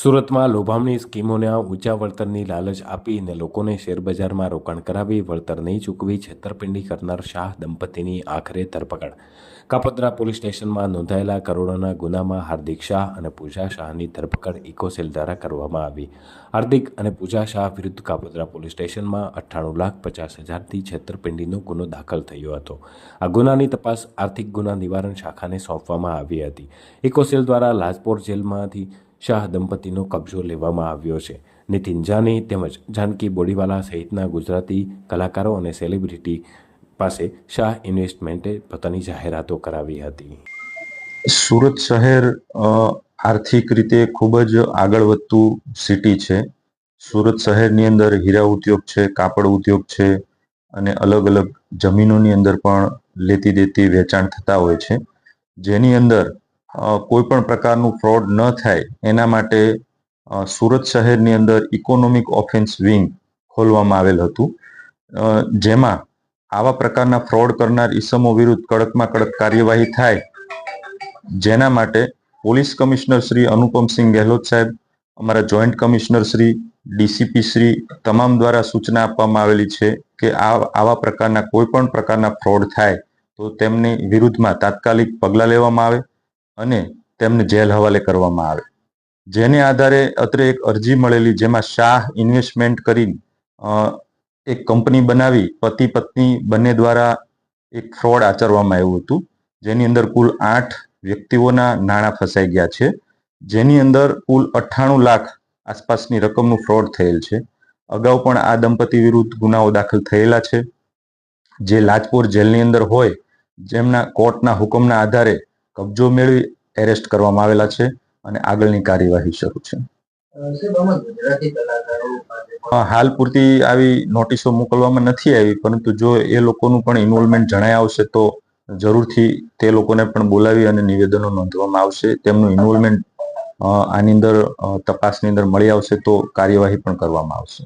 સુરતમાં લોભામણી સ્કીમોના ઊંચા વળતરની લાલચ આપીને લોકોને શેરબજારમાં રોકાણ કરાવી વળતર નહીં ચૂકવી છેતરપિંડી કરનાર શાહ દંપતીની આખરે ધરપકડ. કાપોદ્રા પોલીસ સ્ટેશનમાં નોંધાયેલા કરોડોના ગુનામાં હાર્દિક શાહ અને પૂજા શાહની ધરપકડ ઇકોસેલ દ્વારા કરવામાં આવી. હાર્દિક અને પૂજા શાહ વિરુદ્ધ કાપોદ્રા પોલીસ સ્ટેશનમાં અઠ્ઠાણું લાખ પચાસ હજારથી છેતરપિંડીનો ગુનો દાખલ થયો હતો. આ ગુનાની તપાસ આર્થિક ગુના નિવારણ શાખાને સોંપવામાં આવી હતી. ઇકોસેલ દ્વારા લાજપોર જેલમાંથી શાહ દંપતીનો કબજો લેવામાં આવ્યો છે. નીતિન જાની તેમજ જાનકી બોડીવાલા સહિતના ગુજરાતી કલાકારો અને સેલિબ્રિટી પાસે શાહ ઇન્વેસ્ટમેન્ટે પોતાની જાહેરાતો કરાવી હતી. સુરત શહેર આર્થિક રીતે ખૂબ જ આગળ વધતું સિટી છે. સુરત શહેરની અંદર હીરા ઉદ્યોગ છે, કાપડ ઉદ્યોગ છે અને અલગ અલગ જમીનોની અંદર પણ લેતી દેતી વેચાણ થતા હોય છે. જેની અંદર કોઈ પણ પ્રકારનું ફ્રોડ ન થાય, એના માટે સુરત શહેરની અંદર ઇકોનોમિક ઓફેન્સ વિંગ ખોલવામાં આવેલ હતું. જેમાં આવા પ્રકારના ફ્રોડ કરનાર ઈસમો વિરુદ્ધ કડકમાં કડક કાર્યવાહી થાય, જેના માટે પોલીસ કમિશનર શ્રી અનુપમસિંહ ગેહલોત સાહેબ, અમારા joint commissioner Shri, DCP Shri તમામ દ્વારા સૂચના આપવામાં આવેલી છે કે આ, આવા પ્રકારના કોઈ પણ પ્રકારના ફ્રોડ થાય, તો તેમની વિરુદ્ધમાં તાત્કાલિક પગલાં લેવામાં આવે. અને તેમને જેલ હવાલે કરવામાં આવે. જેને આધારે અત્રે એક અરજી મળેલી જેમાં શાહ ઇન્વેસ્ટમેન્ટ કરી એક કંપની બનાવી, પતિ પત્ની બંને દ્વારા એક ફ્રોડ આચરવામાં આવ્યું હતું. જેની અંદર કુલ આઠ વ્યક્તિઓના નાણાં ફસાઈ ગયા છે. જેની અંદર કુલ અઠ્ઠાણું લાખ આસપાસની રકમનું ફ્રોડ થયેલ છે. અગાઉ પણ આ દંપતી વિરુદ્ધ ગુનાઓ દાખલ થયેલા છે. જે લાજપોર જેલની અંદર હોય, જેમના કોર્ટના હુકમના આધારે કબજો મેળવી એરેસ્ટ કરવામાં આવેલા છે અને આગળની કાર્યવાહી શરૂ છે. હાલ પૂરતી આવી નોટિસો મોકલવામાં નથી આવી પરંતુ જો એ લોકોનું પણ ઇન્વોલ્વમેન્ટ જણાય આવશે તો જરૂરથી તે લોકોને પણ બોલાવી અને નિવેદનો નોંધવામાં આવશે. તેમનું ઇન્વોલ્વમેન્ટ આની અંદર તપાસની અંદર મળી આવશે તો કાર્યવાહી પણ કરવામાં આવશે.